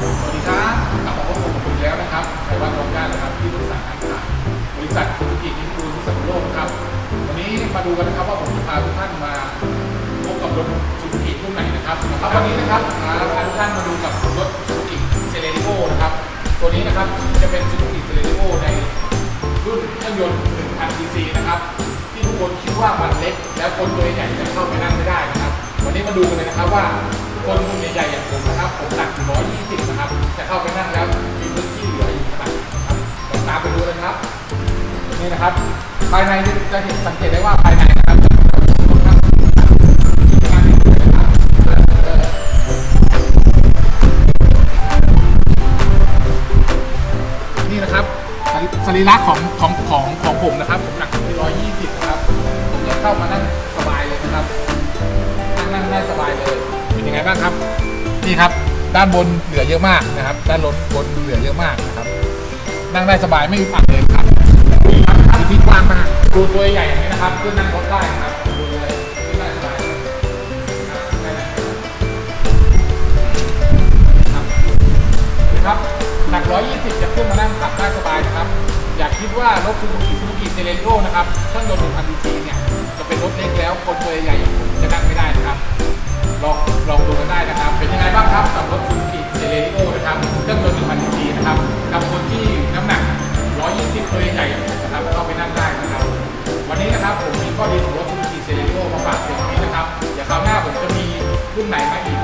สวัสดีครับกลับมาพบกับผมอีกแล้วนะครับไขวันทองย่านะครับที่บริษัทการขายบริษัทซูซูกิอินฟูพิษณุโลกนครับ วันนี้มาดูกันนะครับว่าผมจะพาทุกท่านมาพบกับรถซูซูกิรุ่นไหนนะครับครับวันนี้นะครับพาทุกท่านมาดูกับรถซูซูกิเซเลริโอนะครับ ตัวนี้นะครับจะเป็นซูซูกิเซเลริโอในรุ่นเครื่องยนต์ 1,000 cc นะครับ ที่ทุกคนคิดว่ามันเล็ก แล้วคนตัวใหญ่จะเข้าไปนั่งไม่ได้นะครับ วันนี้มาดูกันเลยนะครับว่า คนรุ่นใหญ่ๆอย่างผมนะครับผมหนัก120นะครับจะเข้าไปนั่งแล้วมีพื้นที่เหลืออยู่ขนาดนะครับลองตามไปดูเลยนะครับนี่นะครับ ภายในจะเห็นสังเกตได้ว่าภายในนะครับค่อนข้างมีงานที่สวยนะครับสรีระของของของของผมนะครับ ผมหนัก120นะครับผมจะเข้ามานั่ง งไงบ้างครับ นี่ครับ ด้านบนเหลือเยอะมากนะครับ ด้านบนบนเหลือเยอะมากนะครับ นั่งได้สบายไม่อึดอัดเลยครับครับพื้นที่กว้างมาก ดูตัวใหญ่อย่างนี้นะครับขึ้นนั่งรถได้ครับดูเลยขึ้นได้สบายนะครับได้เลยครับหนัก 120 จะขึ้นมานั่งขับได้สบายนะครับ อยากคิดว่ารถซูซูกิซูซูกิเซเลนโร่นะครับเครื่องยนต์1,000 cc เนี่ยจะเป็นรถเล็กแล้วคนตัวใหญ่ รับเครื่องยนต์1,000 cc นะครับกับคนที่น้ำหนัก 120ตัวใหญ่นะครับเข้าไปนั่งได้นะครับ วันนี้นะครับผมมีข้อดีของรถซูซูกิเซเลริโอมาฝากเพียงนี้นะครับเดี๋ยวคราวหน้าผมจะมีรุ่นไหนมาอีก